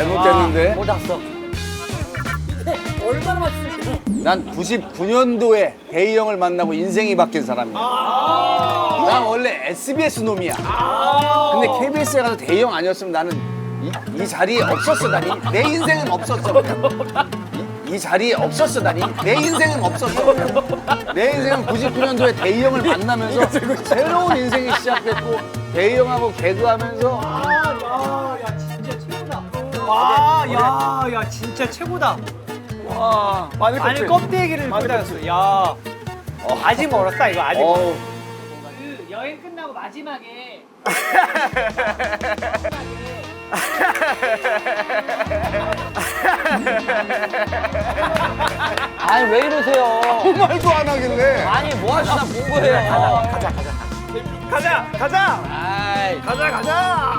잘못됐는데. 못 왔어. 얼마나 맛있을까? 난 99년도에 대희 형을 만나고 인생이 바뀐 사람이야. 난 원래 SBS 놈이야. 근데 KBS에 가서 대희 형 아니었으면 나는 이, 이 자리에 없었어, 나니. 내 인생은 없었어. 이, 이 자리에 없었어, 나니. 내 인생은 없었어. 내 인생은 99년도에 대희 형을 만나면서 새로운 인생이 시작됐고 대희 형하고 개그하면서 아. 와, 야, 야, 진짜 최고다. 와, 마늘 아니 껍데기를 꽂아줬어. 야, 아직 멀었다 이거 아직. 어우, 그 여행 끝나고 마지막에 아니 왜 이러세요? 아무 말도 안 하길래. 아니 뭐 하시나 본 거예요. 가자, 가자, 아이 가자, 가자.